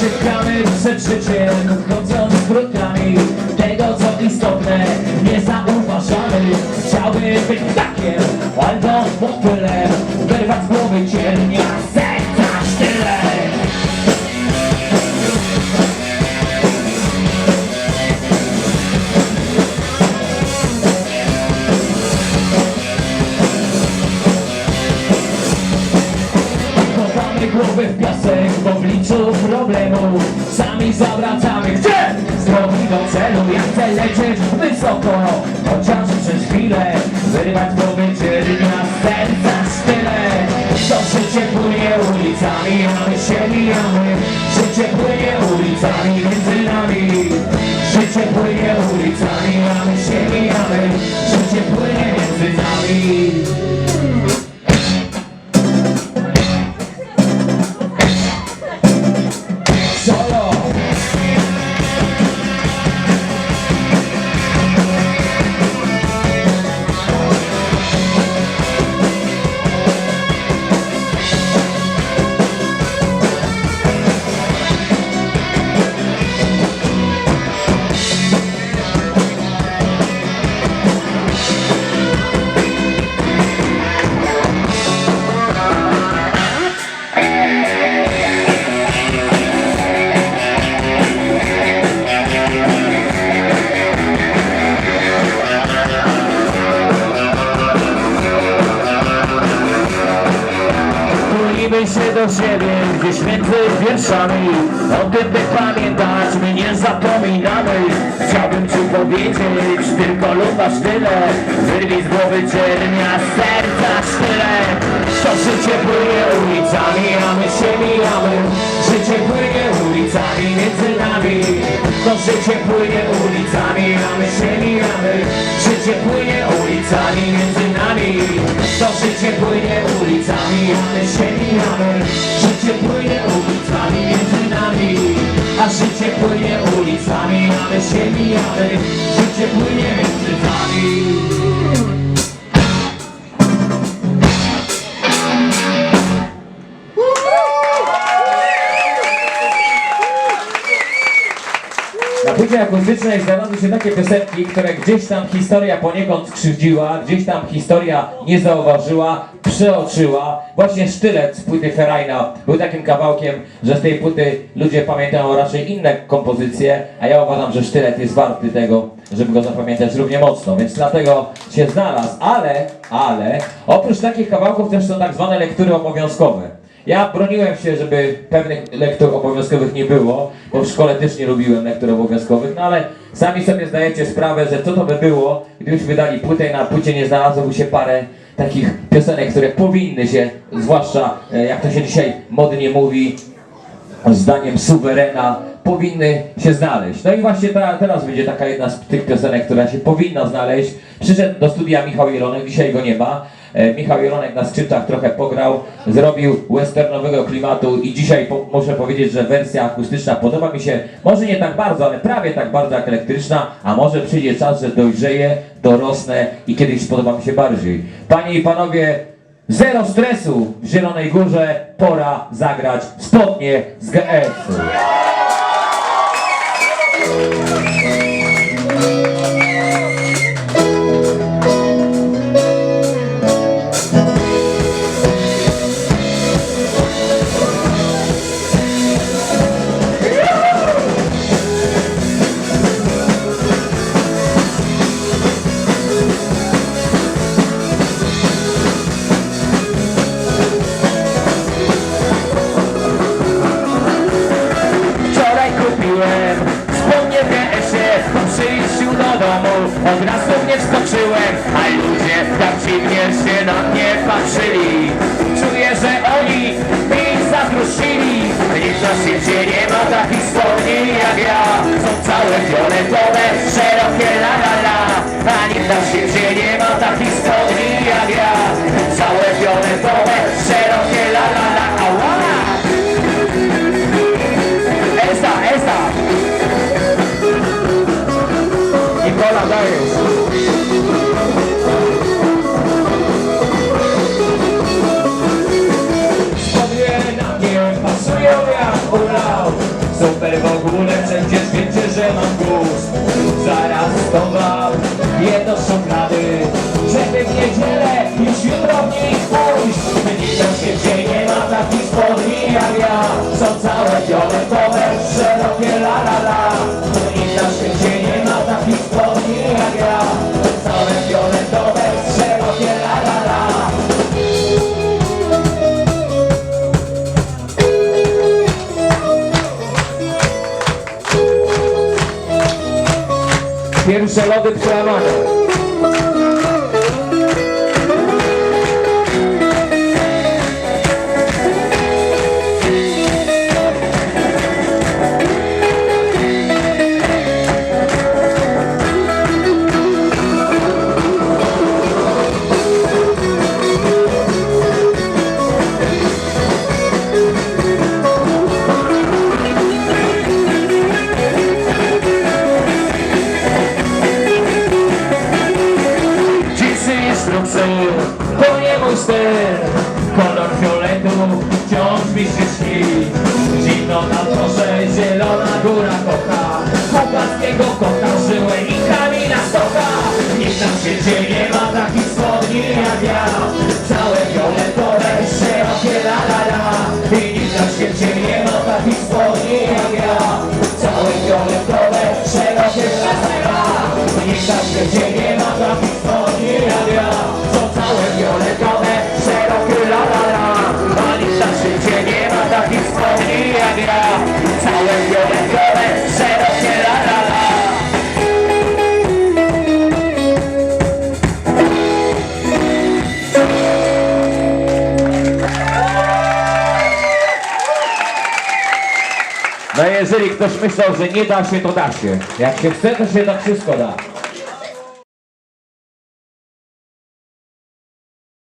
Uciekamy przed życiem, chodząc skrótkami Tego co istotne, nie zauważamy Chciałby być takiem, albo motylem. Wyrwać z głowy ciernia, serca sztyle. Chowamy głowy w piasek obliczu problemu Sami zawracamy Gdzie? Z drogi do celu Ja chcę lecieć wysoko. Chociaż przez chwilę Wyrwać ciernia z serca sztyle To życie płynie ulicami A my się mijamy. Życie płynie ulicami między nami. Życie płynie ulicami A my się mijamy. Życie płynie między nami Tulimy się do siebie gdzieś między wierszami. O tym by pamiętać, my nie zapominamy. Chciałbym ci powiedzieć, tylko lubasz tyle. Wyrwij z głowy czernia, serca sztyle To życie płynie ulicami, a my się mijamy. Życie płynie ulicami między nami. To życie płynie ulicami, a my się mijamy. Życie płynie ulicami między nami. To życie płynie Życie płynie ulicami między nami. A życie płynie ulicami, a my się mijamy. Życie płynie między nami. Na płycie akustycznej się takie piosenki, które gdzieś tam historia poniekąd skrzywdziła, gdzieś tam historia nie zauważyła, przeoczyła. Właśnie Sztylet z płyty Ferajna był takim kawałkiem, że z tej płyty ludzie pamiętają raczej inne kompozycje, a ja uważam, że Sztylet jest warty tego, żeby go zapamiętać równie mocno, więc dlatego się znalazł. Ale, ale, oprócz takich kawałków też są tak zwane lektury obowiązkowe. Ja broniłem się, żeby pewnych lektur obowiązkowych nie było, bo w szkole też nie lubiłem lektur obowiązkowych, no ale sami sobie zdajecie sprawę, że co to by było, gdybyśmy wydali płytę i na płycie nie znalazłoby się parę takich piosenek, które powinny się, zwłaszcza e, jak to się dzisiaj modnie mówi, zdaniem suwerena powinny się znaleźć. No i właśnie ta, teraz będzie taka jedna z tych piosenek, która się powinna znaleźć. Przyszedł do studia Michał Jelonek, dzisiaj go nie ma. E, Michał Jelonek na skrzypcach trochę pograł, zrobił westernowego klimatu i dzisiaj po, muszę powiedzieć, że wersja akustyczna podoba mi się, może nie tak bardzo, ale prawie tak bardzo jak elektryczna, a może przyjdzie czas, że dojrzeję, dorosnę i kiedyś spodoba mi się bardziej. Panie i panowie, zero stresu w Zielonej Górze, pora zagrać spodnie z GS-u. Wczoraj kupiłem spodnie w GS-ie Po przyjściu do domu od razu mnie wskoczyłem. A ludzie tak dziwnie się na mnie patrzyli. Czuję, że oni mi zazdrościli Nikt na świecie nie ma takich spodni jak ja. Są całe fioletowe, szerokie la la la. A nikt na świecie nie ma takich spodni jak ja. Całe fioletowe, Jerusalem de Claman. Wciąż mi się śni Zimno na dworze, zielona góra kocha. Chłopackiego kota żyły i Kamila Stoka Nikt na świecie nie ma takich spodni jak ja No jeżeli ktoś myślał, że nie da się, to da się. Jak się chce, to się to wszystko da.